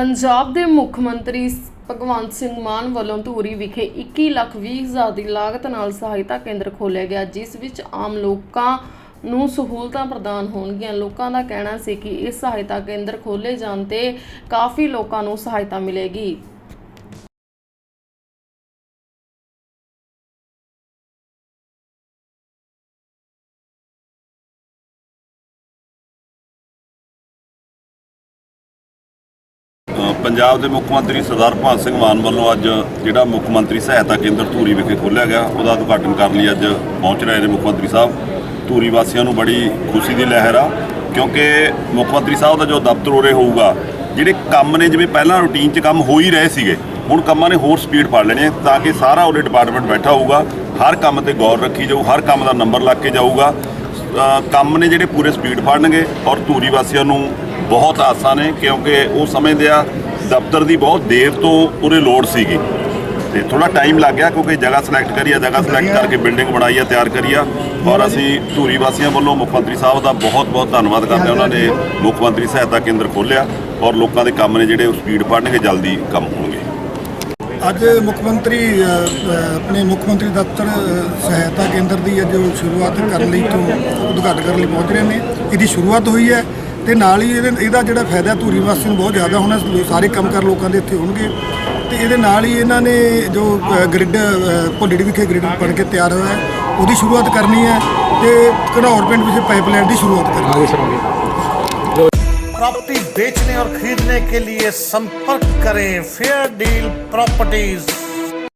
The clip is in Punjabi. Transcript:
ਪੰਜਾਬ ਦੇ ਮੁੱਖ ਮੰਤਰੀ ਭਗਵੰਤ ਸਿੰਘ ਮਾਨ ਵੱਲੋਂ ਧੂਰੀ ਵਿਖੇ 21 ਲੱਖ 20 ਹਜ਼ਾਰ ਦੀ ਲਾਗਤ ਨਾਲ ਸਹਾਇਤਾ ਕੇਂਦਰ ਖੋਲ੍ਹਿਆ ਗਿਆ, ਜਿਸ ਵਿੱਚ ਆਮ ਲੋਕਾਂ ਨੂੰ ਸਹੂਲਤਾਂ ਪ੍ਰਦਾਨ ਹੋਣਗੀਆਂ। ਲੋਕਾਂ ਦਾ ਕਹਿਣਾ ਸੀ ਕਿ ਇਸ ਸਹਾਇਤਾ ਕੇਂਦਰ ਖੋਲ੍ਹੇ ਜਾਣ ਤੇ ਕਾਫੀ ਲੋਕਾਂ ਨੂੰ ਸਹਾਇਤਾ ਮਿਲੇਗੀ। ਪੰਜਾਬ ਦੇ ਮੁੱਖ ਮੰਤਰੀ ਸਰਦਾਰ ਭਗਵੰਤ ਸਿੰਘ ਮਾਨ ਵੱਲੋਂ ਅੱਜ ਜਿਹੜਾ ਮੁੱਖ ਮੰਤਰੀ ਸਹਾਇਤਾ ਕੇਂਦਰ ਧੂਰੀ ਵਿਖੇ ਖੋਲ੍ਹਿਆ ਗਿਆ, ਉਹਦਾ ਉਦਘਾਟਨ ਕਰਨ ਲਈ ਅੱਜ ਪਹੁੰਚ ਰਹੇ ਨੇ ਮੁੱਖ ਮੰਤਰੀ ਸਾਹਿਬ। ਧੂਰੀ ਵਾਸੀਆਂ ਨੂੰ ਬੜੀ ਖੁਸ਼ੀ ਦੀ ਲਹਿਰ ਆ, ਕਿਉਂਕਿ ਮੁੱਖ ਮੰਤਰੀ ਸਾਹਿਬ ਦਾ ਜੋ ਦਫ਼ਤਰ ਉਰੇ ਹੋਊਗਾ, ਜਿਹੜੇ ਕੰਮ ਨੇ ਜਿਵੇਂ ਪਹਿਲਾਂ ਰੂਟੀਨ 'ਚ ਕੰਮ ਹੋ ਹੀ ਰਹੇ ਸੀਗੇ, ਹੁਣ ਕੰਮਾਂ ਨੇ ਹੋਰ ਸਪੀਡ ਫੜ ਲੈਣੀ ਤਾਂ ਕਿ ਸਾਰਾ ਉਹਦੇ ਡਿਪਾਰਟਮੈਂਟ ਬੈਠਾ ਹੋਊਗਾ, ਹਰ ਕੰਮ ਤੇ ਗੌਰ ਰੱਖੀ ਜਾਊ, ਹਰ ਕੰਮ ਦਾ ਨੰਬਰ ਲੱਗ ਕੇ ਜਾਊਗਾ। ਕੰਮ ਨੇ ਜਿਹੜੇ ਪੂਰੇ ਸਪੀਡ ਫੜਨਗੇ ਔਰ ਧੂਰੀ ਵਾਸੀਆਂ ਨੂੰ ਬਹੁਤ ਆਸਾਂ ਨੇ, ਕਿਉਂਕਿ ਉਹ ਸਮਝਦੇ ਆ ਦਫ਼ਤਰ ਦੀ ਬਹੁਤ ਦੇਰ ਤੋਂ ਉਰੇ ਲੋੜ ਸੀਗੀ। ਤੇ ਥੋੜਾ ਟਾਈਮ ਲੱਗ ਗਿਆ ਕਿਉਂਕਿ ਜਗ੍ਹਾ ਸਿਲੈਕਟ ਕਰੀ ਆ ਜਗ੍ਹਾ ਸਿਲੈਕਟ ਕਰਕੇ ਬਿਲਡਿੰਗ ਬਣਾਈ ਆ ਤਿਆਰ ਕਰੀ ਆ। ਔਰ ਅਸੀਂ ਧੂਰੀ ਵਾਸੀਆਂ ਵੱਲੋਂ ਮੁੱਖ ਮੰਤਰੀ ਸਾਹਿਬ ਦਾ ਬਹੁਤ ਬਹੁਤ ਧੰਨਵਾਦ ਕਰਦੇ ਹਾਂ। ਉਹਨਾਂ ਨੇ ਮੁੱਖ ਮੰਤਰੀ ਸਹਾਇਤਾ ਕੇਂਦਰ ਖੋਲ੍ਹਿਆ ਔਰ ਲੋਕਾਂ ਦੇ ਕੰਮ ਨੇ ਜਿਹੜੇ ਉਹ ਸਪੀਡ ਫੜਨਗੇ ਜਲਦੀ ਕੰਮ ਹੋਣਗੇ। ਅੱਜ ਮੁੱਖ ਮੰਤਰੀ ਆਪਣੇ ਮੁੱਖ ਮੰਤਰੀ ਦਫ਼ਤਰ ਸਹਾਇਤਾ ਕੇਂਦਰ ਦੀ ਅੱਜ ਸ਼ੁਰੂਆਤ ਕਰਨ ਲਈ ਤੋਂ ਉਦਘਾਟਨ ਕਰਨ ਲਈ ਪਹੁੰਚ ਰਹੇ ਨੇ। ਇਹਦੀ ਸ਼ੁਰੂਆਤ ਹੋਈ ਹੈ। ਤੇ ਨਾਲ ਹੀ ਇਹਦੇ ਇਹਦਾ ਜਿਹੜਾ ਫਾਇਦਾ ਧੂਰੀ ਵਾਸੀਆਂ ਨੂੰ ਬਹੁਤ ਜ਼ਿਆਦਾ ਹੋਣਾ ਲੋ- ਸਾਰੇ ਕੰਮਕਾਰ ਲੋਕਾਂ ਦੇ ਇੱਥੇ ਹੋਣਗੇ ਤੇ ਇਹਦੇ ਨਾਲ ਹੀ ਇਹਨਾਂ ਨੇ ਜੋ ਗ੍ਰਿਡ ਭੁੱਲੜੀ ਵਿਖੇ ਗ੍ਰਿਡ ਬਣ ਕੇ ਤਿਆਰ ਹੋਇਆ ਹੈ ਉਹਦੀ ਸ਼ੁਰੂਆਤ ਕਰਨੀ ਹੈ ਤੇ ਘਨੌਰ ਪਿੰਡ ਵਿਖੇ ਪਾਈਪਲਾਈਨ ਦੀ ਸ਼ੁਰੂਆਤ ਕਰਨੀ ਹੈ प्रॉपर्टी बेचने और खरीदने के लिए संपर्क करें फेयर डील प्रॉपर्टीज